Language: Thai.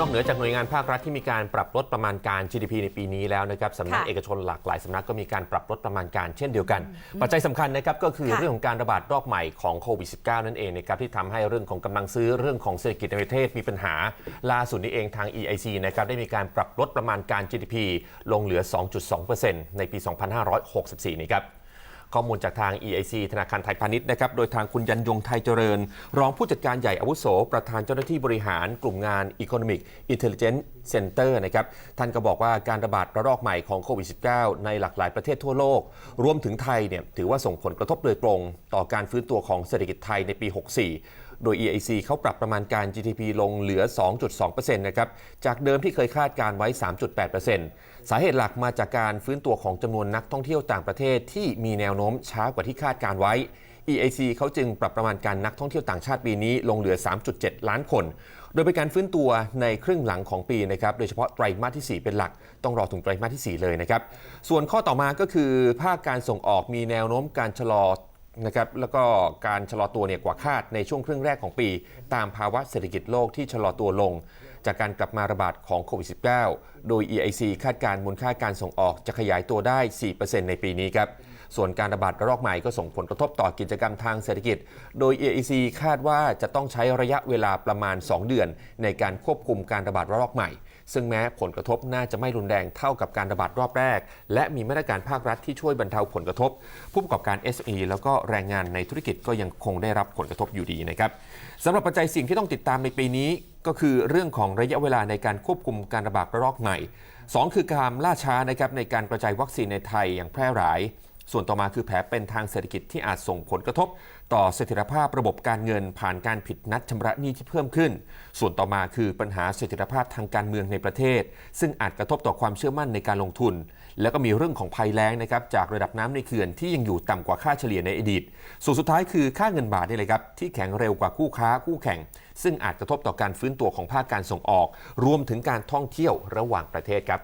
นอกเหนือจากหน่วยงานภาครัฐที่มีการปรับลดประมาณการ GDP ในปีนี้แล้วนะครับสำนักค่ะเอกชนหลากหลายสำนักก็มีการปรับลดประมาณการเช่นเดียวกัน ปัจจัยสำคัญนะครับก็คือค่ะเรื่องของการระบาดรอบใหม่ของโควิด -19 นั่นเองนะครับที่ทำให้เรื่องของกำลังซื้อเรื่องของเศรษฐกิจในประเทศมีปัญหาล่าสุดนี้เองทาง EIC นะครับได้มีการปรับลดประมาณการ GDP ลงเหลือ 2.2%ในปี 2564 นี้ครับ ข้อมูลจากทาง EIC ธนาคารไทยพาณิชย์นะครับ โดยทางคุณยันยงไทยเจริญ รองผู้จัดการใหญ่อาวุโส ประธานเจ้าหน้าที่บริหารกลุ่มงาน Economic Intelligence Center นะครับ ท่านก็บอกว่าการระบาดระลอกใหม่ของโควิด -19 ในหลากหลายประเทศทั่วโลก รวมถึงไทยเนี่ยถือว่าส่งผลกระทบโดยตรง ต่อการฟื้นตัวของเศรษฐกิจไทยในปี 64 โดย EIC เขาปรับประมาณการ GDP ลงเหลือ 2.2%นะครับ จากเดิมที่เคยคาดการไว้ 3.8%สาเหตุหลักมาจากการฟื้นตัวของจำนวนนักท่องเที่ยวต่างประเทศที่มีแนวโน้มช้ากว่าที่คาดการไว้ EIC เขาจึงปรับประมาณการนักท่องเที่ยวต่างชาติปีนี้ลงเหลือ 3.7 ล้านคน โดยเป็นการฟื้นตัวในครึ่งหลังของปีนะครับ โดยเฉพาะไตรมาสที่ 4 เป็นหลัก ต้องรอถึงไตรมาสที่ 4 เลยนะครับ ส่วนข้อต่อมาก็คือภาคการส่งออกมีแนวโน้มการชะลอ นะครับแล้วก็การชะลอตัวเนี่ยกว่าคาดในช่วงครึ่งแรกของปี ตามภาวะเศรษฐกิจโลกที่ชะลอตัวลง จากการกลับมาระบาดของโควิด -19 โดย EIC คาดการ์มูลค่าการส่งออกจะขยายตัวได้ 4%ในปีนี้ครับส่วนการระบาดระลอกใหม่ก็ส่งผลกระทบต่อกิจกรรมทางเศรษฐกิจ โดย EIC คาดว่าจะต้องใช้ระยะเวลาประมาณ 2 เดือน ในการควบคุมการระบาดระลอกใหม่ ซึ่งแม้ผลกระทบน่าจะไม่รุนแรงเท่ากับการระบาดรอบแรก และมีมาตรการภาครัฐที่ช่วยบรรเทาผลกระทบ ผู้ประกอบการ SME แล้วก็แรงงานในธุรกิจก็ยังคงได้รับผลกระทบอยู่ดีนะครับสำหรับปัจจัยสิ่งที่ต้องติดตามในปีนี้ก็คือเรื่องของระยะเวลาในการควบคุมการระบาดระลอกใหม่ 2 คือการล่าช้านะครับในการกระจายวัคซีนในไทยอย่างแพร่หลาย ส่วนต่อมาคือแผลเป็นทางเศรษฐกิจที่อาจส่งผลกระทบ ต่อเสถียรภาพระบบการเงินผ่านการผิดนัดชำระหนี้ที่เพิ่มขึ้น ส่วนต่อมาคือปัญหาเสถียรภาพทางการเมืองในประเทศ ซึ่งอาจกระทบต่อความเชื่อมั่นในการลงทุน แล้วก็มีเรื่องของภัยแล้งนะครับจากระดับน้ำในเขื่อนที่ยังอยู่ต่ำกว่าค่าเฉลี่ยในอดีต ส่วนสุดท้ายคือค่าเงินบาทนี่เลยครับที่แข็งเร็วกว่าคู่ค้าคู่แข่ง ซึ่งอาจกระทบต่อการฟื้นตัวของภาคการส่งออก รวมถึงการท่องเที่ยวระหว่างประเทศครับ